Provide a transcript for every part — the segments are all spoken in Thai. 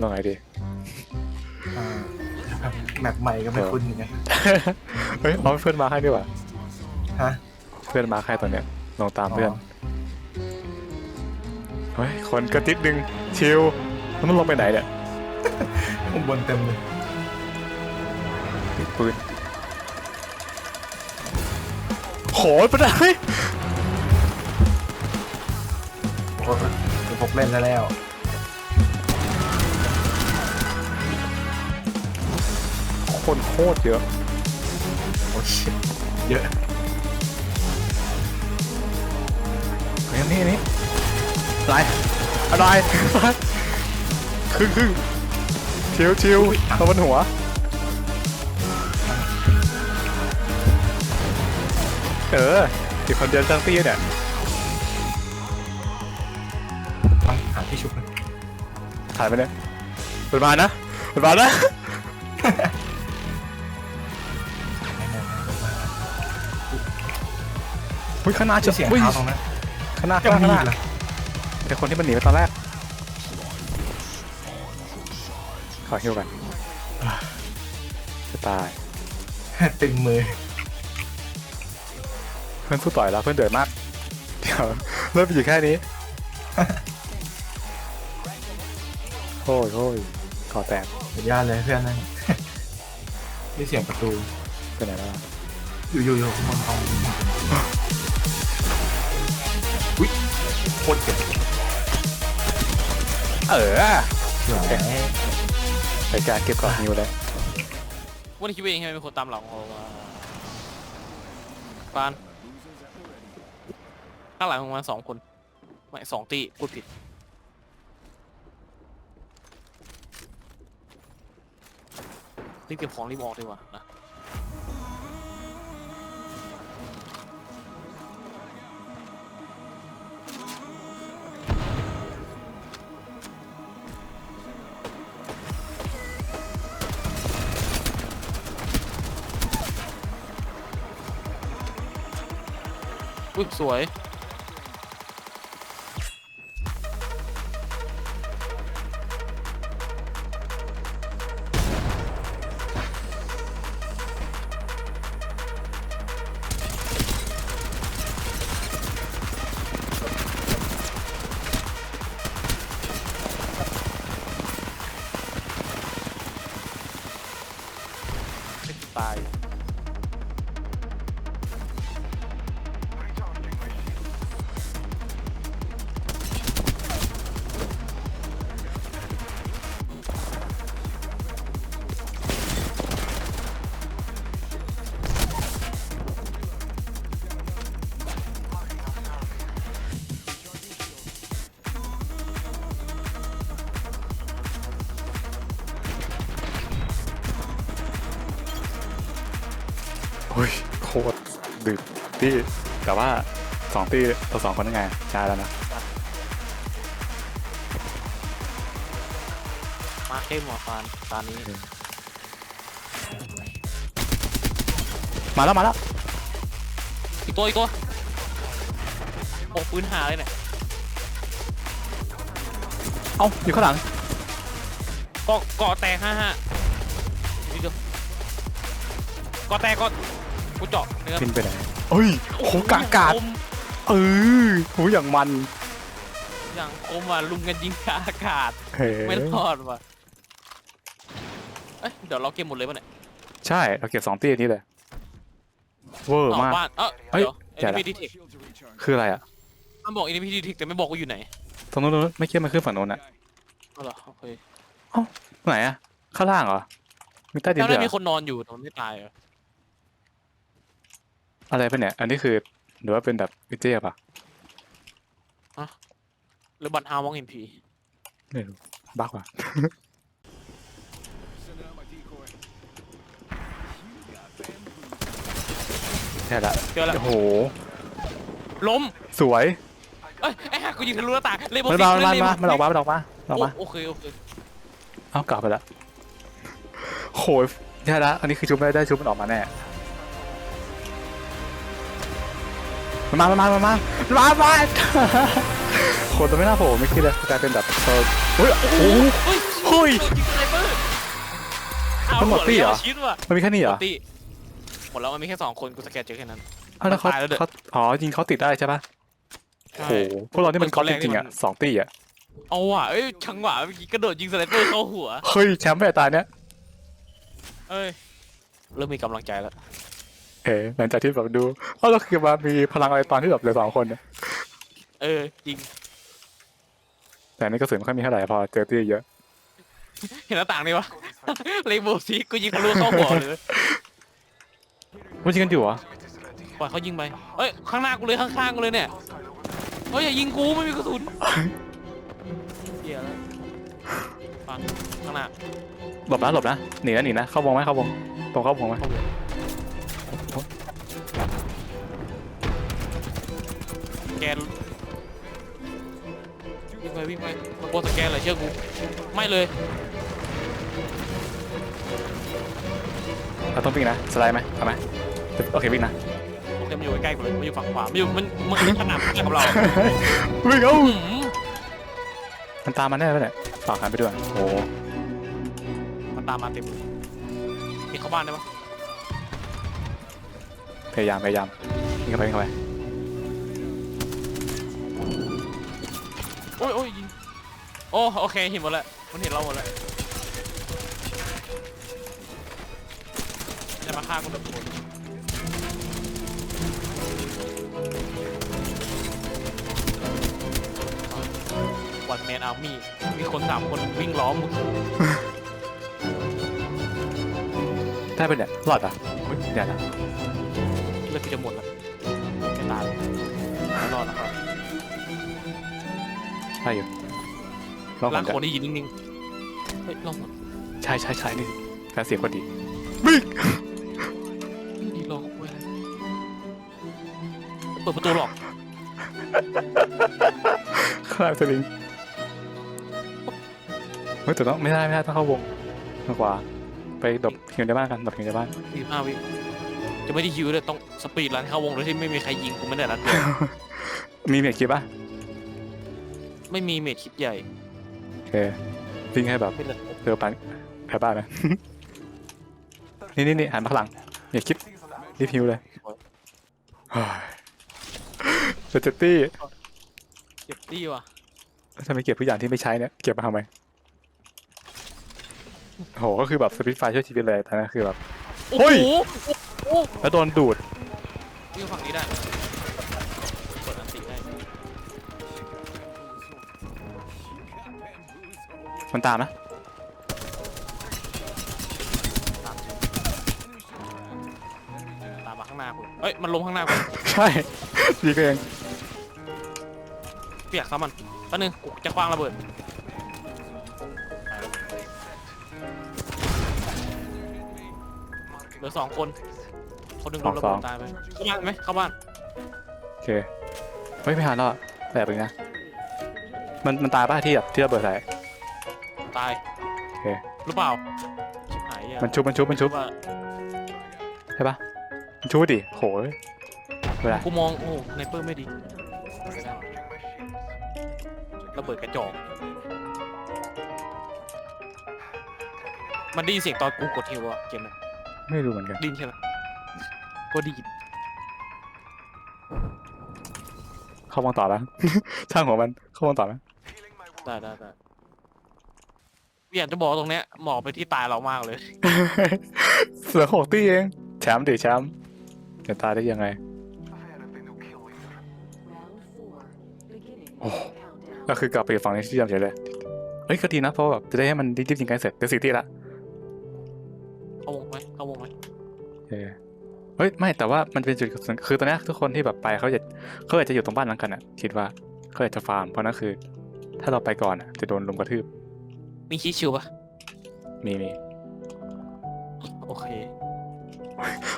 ลงไหนดี อ่าแมปใหม่ก็ไม่คุ้นเหมือนกันเฮ้ยเอาเพื่อนมาให้ดีกว่า ฮะ เพื่อนมาให้ตอนเนี้ยลองตามเพื่อนเฮ้ย คนกระติดนึง ชิวแล้วมันลงไปไหนเนี่ยข้างบนเต็มเลยปืนโหยไปไหนโอ้ยเดี๋ยวผมเล่นแล้ว คนโคตรเยอะโอ้ยเยอะเฮ้ยนี่นี่อะไรอะไรครึ่งครึ่งชิวชิวเอาบนหัวเอออีกคนเดินจังตี้เนี่ยต้องหาที่ชุบนะถ่ายไปเนี่ยเปิดมานะเปิดมานะ อุ้ยข้างหน้าจะเสียงอุ้ยเท้าตรงนั้นข้างหน้าจะข้างหมีน้าเหรอแต่คนที่มันหนีไปตอนแรก ขอฮิวกันจะตายตึงมือ เพื่อนสู้ต่อยแล้วเพื่อนเดือดมาก เดี๋ยวเริ่มอยู่แค่นี้โอ้ยโอ้ยขอแตกสุดยอดเลยเพื่อนนั่นนี่เสียงประตูไปไหนแล้ว อยู่อยู่อยู่ข้างบนห้องอุ้ยโคตรเจ็บเออสวยไปการเก็บก่อนฮิวเลยวันนี้คิดว่าเองใช่ไหมเป็นคนตามหลังเรามาปานข้างหลังประมาณสองคนไม่สองตีพูดผิดรีบเก็บของรีบออกดีกว่า อุ้ยสวย ตาย อ้ยโคตรดึกที่แต่ว่าสองตีต่อสองคนยังไงใช่แล้วนะมาเข้มหัวฟานตอนนี้ มาแล้วมาแล้วอีกตัวอีกตัวโอ้ปืนหาเลยเนี่ยเอ้าอยู่ข้างหลังเกาะเกาะแตกห้าห้านี่ดูเกาะแตกเก็ กูเจาะเนื้อบินไปไหนเอ้ยโอ้โหกากาดคมเออโหอย่างมันอย่างคมว่ะลุมกันยิงกลางอากาศเฮ้ไม่รอดว่ะเอ้ยเดี๋ยวเราเก็บหมดเลยป่ะเนี่ยใช่เราเก็บสองตีนี้เลยเวอร์เอามากบ้านเออเฮ้ยเดี๋ยวแกะละ NPD Tech คืออะไรอะมันบอก NPD Tech แต่ไม่บอกว่าอยู่ไหนตรงนู้นตรงนู้นไม่คิดมันขึ้นฝั่งโน้นอะเอาเหรอโอเคไหนอะข้างล่างเหรอมีใต้ดินแล้วด้วยได้เหรมีอคนนอนอยู่แต่มันไม่ตายเหรอ อะไรเป็นเนี่ย อันนี้คือหรือว่าเป็นแบบวิเจียป่ะหรือบัตรอาวองเอ็นพีไม่รู้บักว่ะ แค่ละเจอแล้ว โอ้โห ล้ม สวย เอ้ยไอ้ห่ากูยิงทะลุหน้าต่างเลยบอกมันสิมามันเลยมาบมันออกมามันออกมามันออกมาโอเคโอเคเอากลับไปละโหยแค่ละอันนี้คือชุบไม่ได้ชุบมันออกมาแน่ มันมามันมามันมามันมามันมาคนตัวไม่น่าโผล่ไม่คิดเลยกลายเป็นแบบเออเฮ้ยโอ้โหเฮ้ยเฮ้ยโดนยิงสไนเปอร์เอามันหมดตี้เหรอวชิ้นว่ะมันมีแค่นี้เหรหมอดตี้หมดแล้วมันมีแค่สองคนกูสแกนเจอแค่นั้นอ้าวแล้วเขาตายแล้วด้วยเขาอ๋อยิงเขาติดได้ใช่ปะใช่โอ้โหพวกเรานี่มันคก๊อตนแรจกริงๆที่อะมันสองตีอะเอาว่ะเอ้ยชังหวะเมื่อกี้กระโดดยิงสไนเปอร์เข้าหัวเฮ้ยแชมป์แม่ตายเนี้ยเอ้ยเริ่มมีกำลังใจแล้ว เอ๋หลังจากที่แบบดูเอ้าเราคือมามีพลังอะไรตอนที่แบบเหลือสองคนเนี่ยเออจริงแต่อันนี่กระสุนไม่ค่อยมีเท่าไหร่พอเจอตีเยอะ เห็นหน้าต่างนี่วะ เลโบซีกูยิงทะลุเข้าหัวเลยมันยิงกันอยู่เหรอปล่อยเขายิงไปเอ้ยข้างหน้ากูเลยข้างๆกูเลยเนี่ยเฮ้ยอย่ายิงกูไม่มีกระสุนเหี้ยแล้วฟังข้างหน้าหลบนะหลบนะหนีนะหนีนะเข้าวงไหมเข้าวงตรงเข้าวงไหม แกนวิ่งไปวิ่งไปตะโกนสแกนเลยเชื่อกูไม่เลยเราต้องวิ่งนะสไลด์ไหมเอาไหมโอเควิ่งนะเต็มนอยู่ใกล้ๆกูเลยมันอยู่ฝั่งขวามันอยู่มันมันมันขนาดใกล้กับเราวิ่งเอาอื้อหือมันตามมาแน่แล้วเนี่ยฝากหันไปด้วยโอ้โหมันตามมาเต็มเลยมีเข้าบ้านได้ปะพยายามพยายามวิ่งเข้าไปวิ่งเข้าไป โอ้ยโอ้ยยิงโอ้โอเคเห็นหมดแล้วมันเห็นเราหมดแล้วจะมาฆ่ากูแบบคนวันแมนอาร์มี่มีคนสามคนวิ่งล้อมมึงได้ไปะเนี่ยรอดอะเฮ้ยเดี๋ยวนะเลือดกูจะหมดแล้วไม่ตายไม่รอดนะค รับได้อยู่ลองก่ร่าองนคนที่ยืนนิ่งๆเฮ้ยลองก่อนใช่ใช่ใช่นี่แฟนเสียงคนดีวิ่งดีลองเว้ยเปิดประตูหรอกข้างสลิงเฮ้ยแต่ต้องไม่ได้ไม่ได้ต้องเข้าวงทางขวาไปดบหิวในบ้านกันดบหิวในบ้าน สี่ห้าวิจะไม่ได้ฮิวเลยต้องสปีดรันเข้าวงโดยที่ไม่มีใครยิงกูไม่ได้รัดเดียวมีเมียคิดป่ะ ไม่มีเมดคลิปใหญ่ โอเควิ่งให้แบบไม่เลยเจอปันแพ้บ้านไหมนี่นี่นี่หันมาข้างหลังเมียคิดรีบหิวเลยเฮ้ยเจเจตี้เก็บตี้ว่ะทำไมเก็บทุกอย่างที่ไม่ใช้เนี่ยเก็บมาทำไมโหก็คือแบบสปิทไฟช่วยชีวิตเลยแต่นั่นคือแบบ โอ้เฮ้ยโหโอ้โหแล้วโดนดูด วิ่งฝั่งนี้ได้ มันตามนะตามมาข้างหน้ากูเอ้ย มันลงข้างหน้ากูใช่ดีก็เองเปียกซ้ำมันแป๊บนึงกูจะคว้างระเบิดเหลือสองคน คนหนึ่งโดนระเบิดตายไปเข้าบ้านไหมเข้าบ้านโอเคเฮ้ยไม่ทันแล้วอะแบบนึงนะมันมันตายป่ะที่แบบที่ระเบิดใส่ ตายโอเคหรือเปล่าชิบหายอะมันชุบมันชุบมันชุบว่าใช่ปะมันชุบดิโหยเวลากูมองโอ้ในเปิร์ไม่ดีระเบิดกระจอกมันได้ยินเสียงตอนกูกดฮิวอะเกมนั้นไม่รู้เหมือนกัน ไดยินใช่ไหมก็ไดีเข้าวงต่อแล้ว ช่างหัวมันเข้าวงต่อแล้วได้ได้ได้ อยากจะบอกตรงเนี้ยเหมาะไปที่ตายเรามากเลยเสือหกตีเองแชมป์ดิแชมป์จะตายได้ยังไง โอ้ ก็คือกลับไปฝั่งนี้ที่เดิมเฉยเลยเฮ้ยก็ดีนะเพราะแบบจะได้ให้มันรีบๆยิงกันเสร็จเป็นสี่ตีละเข้าวงไหมเข้าวงไหมเออเฮ้ยไม่แต่ว่ามันเป็นจุดสำคัญคือตอนเนี้ยทุกคนที่แบบไปเขาจะเขาอาจจะอยู่ตรงบ้านหลังกันอะ คิดว่าเขาอาจจะฟาร์มเพราะนั่นคือ ถ้าเราไปก่อนอะจะโดนลุมกระทืบ มีชีสชิวปะมีมีโอเค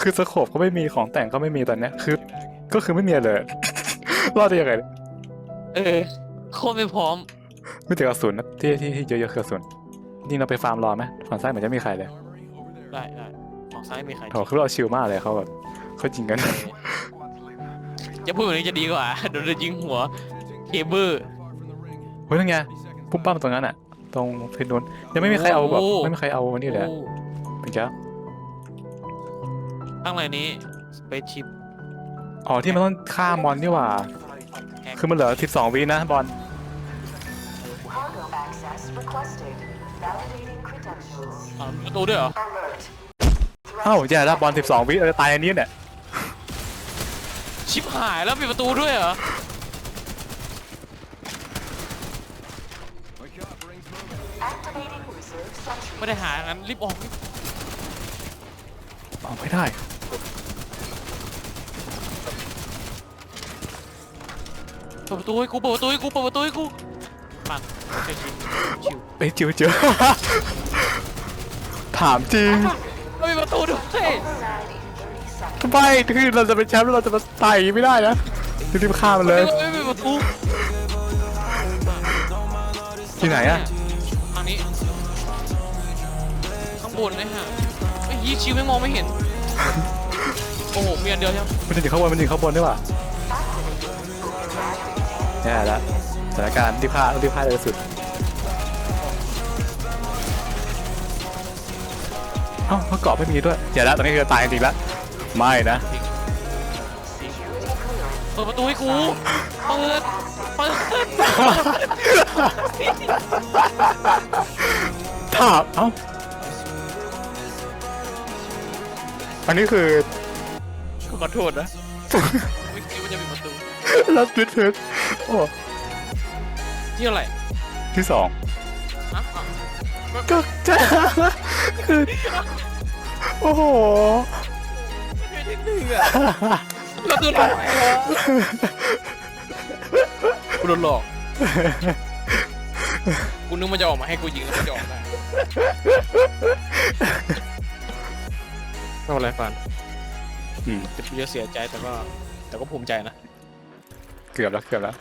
คือสโคปก็ไม่มีของแต่งก็ไม่มีตอนเนี้ยคือ ก็คือไม่มีอะไรเลย รอดได้ยังไงเนี่ยเออ โคตรไม่พร้อม ไม่แต่กระสุนนะที่ที่ที่เยอะๆคือกระสุนจริงเราไปฟาร์มรอไหมฝั่งซ้ายเหมือนจะไม่มีใครเลยได้ได้ฝั่งซ้ายมีใครโถคือเราชิลมากเลยเขาแบบเขาจริงกัน จะพูดแบบนี้จะดีกว่า โดนยิงหัว เคเบิลเฮ้ยนั่นไงปุ๊บปั้มตรงนั้นอะ ตรงเพนนนยังไม่มีใครเอาแบบโอ้ ไม่มีใครเอาอันนี้เลยอะโอ้เป็นจ้าข้างในนี้สเปซชิปอ๋อที่มันต้องฆ่ามอนนี่หว่าแฮกคือมันเหลือ 12 วินะบอล Cargo access requested. Validating credentials. อ่ามีประตูด้วยเหรอ Alert. เอ้าแย่แล้วบอล 12 วิเราจะตายอันนี้เนี่ยชิปหายแล้วมีประตูด้วยเหรอ ไม่ได้หางั้นรีบออกรีบออกไม่ได้ เปิดประตูให้กูเปิดประตูให้กูเปิดประตูให้กูปังใช่ชิวชิวเอ้ยจิ๋วจิ๋วถามจริงไม่มีประตูด้วย Inside in 30 seconds. ทำไมคือเราจะเป็นแชมป์แล้วเราจะมาไต่ไม่ได้นะรีบๆฆ่ามันเลย ไม่มีประตูที่ไหนอะางบนเลยฮะไอ้ยียชิวไม่มองไม่เห็น โอ้โหมีอันเดียวใช่ไหมมันจะอยู่ข้างบนมันอยู่ข้างบนด้วยว่ะแย่แล้วสถานการณ์รีบฆ่ารีบฆ่าเลยสุดเอ้าเขาเกาะไม่มีด้วยอย่าแล้วตอนนี้คือตายจริงๆแล้วไม่นะเปิดประตูให้กูเปิดเปิดถามเอ้า อันนี้คือ ขอโทษนะไม่คิดว่าจะมีประตูลัดวิดเพชโอ้ที่อะไรที่สองฮะอะก็จะคือโอ้โหไม่ได้หนึ่งอะประตูไหนวะกูโดนหลอกกูนึกมันจะออกมาให้กูยิงแล้วมันจะออกได้ ไม่เป็นไรฟันอืมจะจะเสียใจแต่ก็แต่ก็ภูมิใจนะ เกือบแล้วเกือบแล้ว